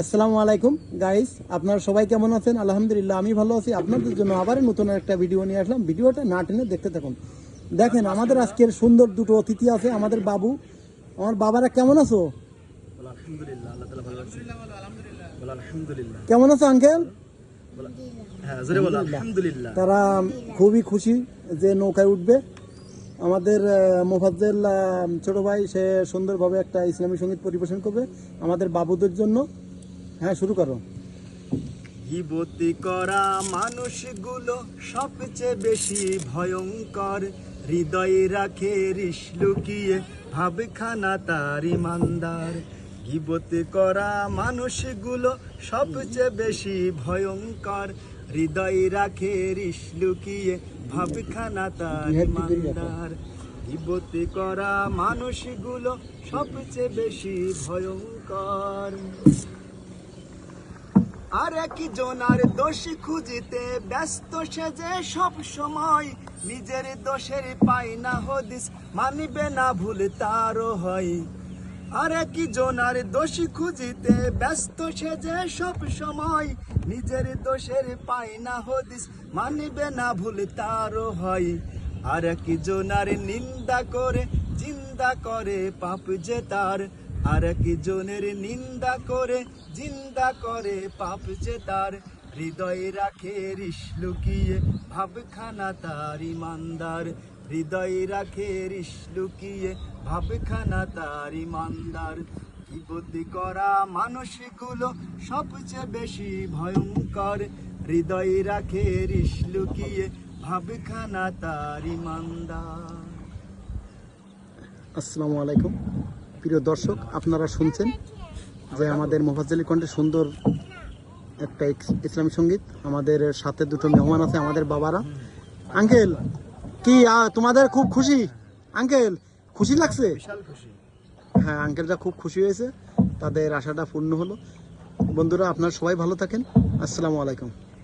আসসালামু আলাইকুম গাইস আপনারা সবাই কেমন আছেন? আলহামদুলিল্লাহ আমি ভালো আছি। আপনাদের জন্য আবার নতুন একটা ভিডিও নিয়ে আসলাম। ভিডিওটা না টেনে দেখতে থাকুন। দেখেন আমাদের আজকের সুন্দর দুটো অতিথি আছে আমাদের বাবু। আমার বাবারা কেমন আছো? বলো আলহামদুলিল্লাহ আল্লাহ তালা ভালো আছে। বলো আলহামদুলিল্লাহ। কেমন আছো আঙ্কেল হ্যাঁ জোরে বলো আলহামদুলিল্লাহ। তারা খুবই খুশি যে নৌকায় উঠবে। আমাদের মোফাজ্জেল ছোট ভাই সে সুন্দরভাবে একটা ইসলামী সংগীত পরিবেশন করবে। আমাদের বাবুদের জন্য। হ্যাঁ শুরু করো। গিবতি করা মানুষগুলো সবচেয়ে বেশি ভয়ঙ্কর। হৃদয়ে রাখে রিস লুকিয়ে ভাবখানা তার ইমানদার। গিবতি করা মানুষগুলো সবচেয়ে বেশি ভয়ঙ্কর। হৃদয়ে রাখে রিস লুকিয়ে ভাবখানা তার ইমানদার। গিবতি করা মানুষগুলো সবচেয়ে বেশি ভয়ঙ্কর। আর কি জনার দোষ খুঁজিতে ব্যস্ত সে যে সব সময় নিজের দোষের পাই না হদিস, মানিবে না ভুল তারও হয়। আর কি জনার দোষ খুঁজিতে ব্যস্ত সে যে সব সময় নিজের দোষের পাই না হদিস, মানিবে না ভুল তারও হয়। আর কি জনার নিন্দা করে চিন্তা করে পাপ যে তার আর কি জনের নিন্দা করে, জিন্দা করে, পাপ যে তার, হৃদয় রাখে রিস লুকিয়ে, ভাবখানা তার ইমানদার। হৃদয় রাখে রিস লুকিয়ে, ভাবখানা তার ইমানদার। বিপত্তি করা মানুষগুলো সবচেয়ে বেশি ভয়ঙ্কর। হৃদয় রাখে রিস লুকিয়ে, ভাবখানা তার ইমানদার। আসসালামু আলাইকুম। প্রিয় দর্শক আপনারা শুনছেন যে আমাদের মোফাজ্জলি কণ্ঠে সুন্দর একটা ইসলামী সংগীত। আমাদের সাথে দুটো মেহমান আছে আমাদের বাবারা। আঙ্কেল কি তোমাদের খুব খুশি? আঙ্কেল খুশি লাগছে? হ্যাঁ আঙ্কেলরা খুব খুশি হয়েছে। তাদের আশাটা পূর্ণ হলো। বন্ধুরা আপনারা সবাই ভালো থাকেন। আসসালামু আলাইকুম।